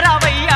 రావయ్య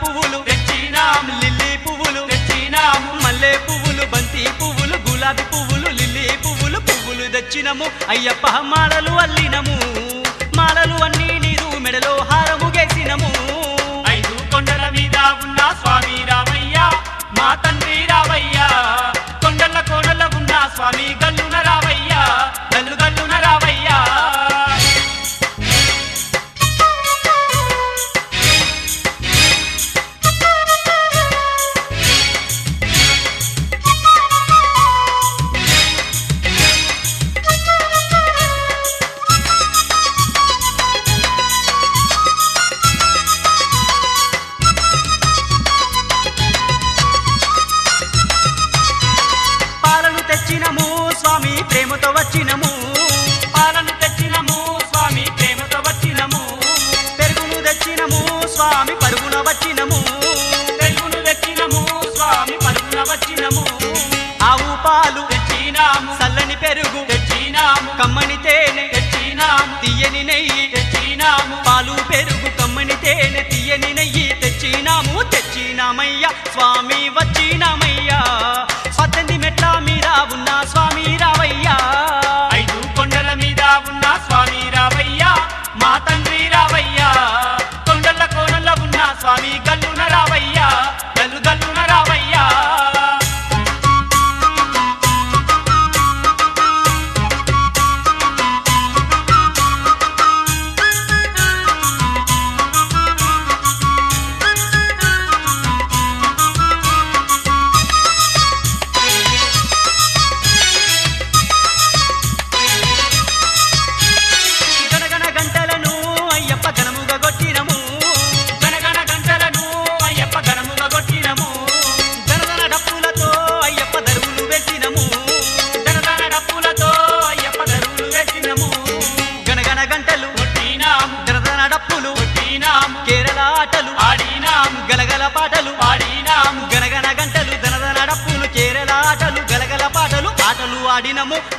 పువ్వులు తెచ్చినాం లిల్లీ పువ్వులు తెచ్చినాం మల్లె పువ్వులు బంతి పువ్వులు గులాబీ పువ్వులు లిల్లీ పువ్వులు పువ్వులు తెచ్చినము. అయ్యప్ప మాలలు అల్లినము. మాలలు అన్ని నీరు మెడలో హారము గేసినము. ఐదు కొండల మీద ఉన్న స్వామి రామయ్య మా తండ్రి రావయ్య కొండల కోడల ఉన్న స్వామి వచ్చినము తెలుగును తెచ్చినము స్వామి పలుకున వచ్చినము. ఆవు పాలు తెచ్చినాము చల్లని పెరుగు తెచ్చినాము. కమ్మని తేనె తెచ్చినాము తీయని నెయ్యి తెచ్చినాము. పాలు పెరుగు కమ్మని తేనె తీయని నెయ్యి తెచ్చినాము తెచ్చినామయ్యా స్వామి. స్వామి గల్లున రావయ్యా.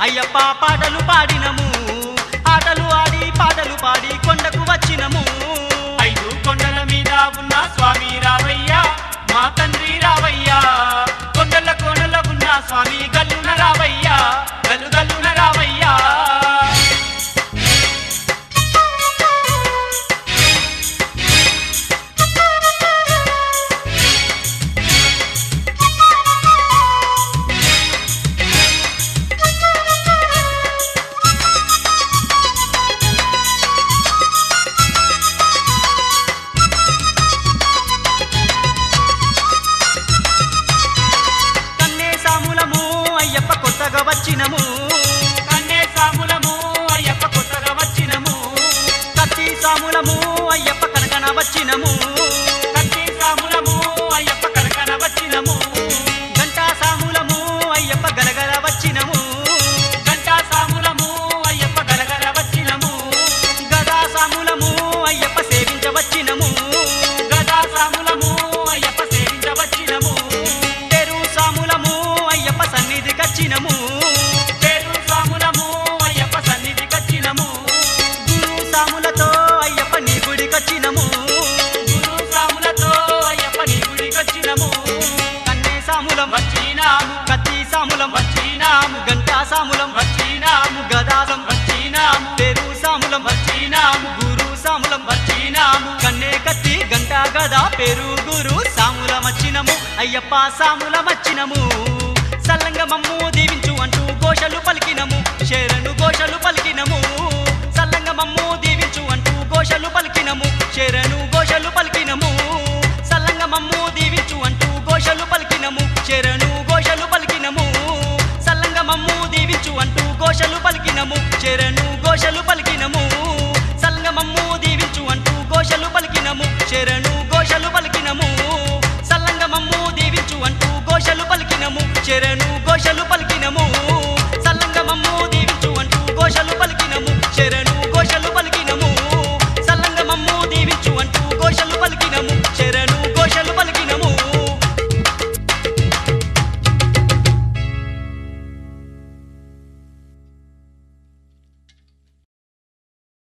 అయ్యప్ప పాటలు పాడినము. ఆటలు ఆడి పాటలు పాడి కొండకు వచ్చినము. ఐదు కొండల మీద ఉన్న స్వామి రావయ్య మా తండ్రి రావయ్య. కొండల కొండల ఉన్న స్వామి వచ్చినము. కన్నే సాములము అయ్యప్ప కొత్తగా వచ్చినము. కత్తి సాములము అయ్యప్ప కనకన వచ్చినము. సాములమచ్చినము సాముల మచ్చినము. సల్లంగ మమ్ము దీవించు అంటూ ఘోషలు పలికినము. శరణు ఘోషలు పలికినము. సల్లంగ మమ్ము దీవించు అంటూ ఘోషలు పలికినము. శరణు ఘోషలు పలికినము. సల్లంగ మమ్ము దీవించు అంటూ ఘోషలు పలికినము. శరణు ఘోషలు పలికినము. సల్లంగ మమ్ము దీవించు అంటూ ఘోషలు పలికినము. శరణు ఘోషలు పలికి సల్లంగమమ్ము దీవించు ఘోషలు పలికినము.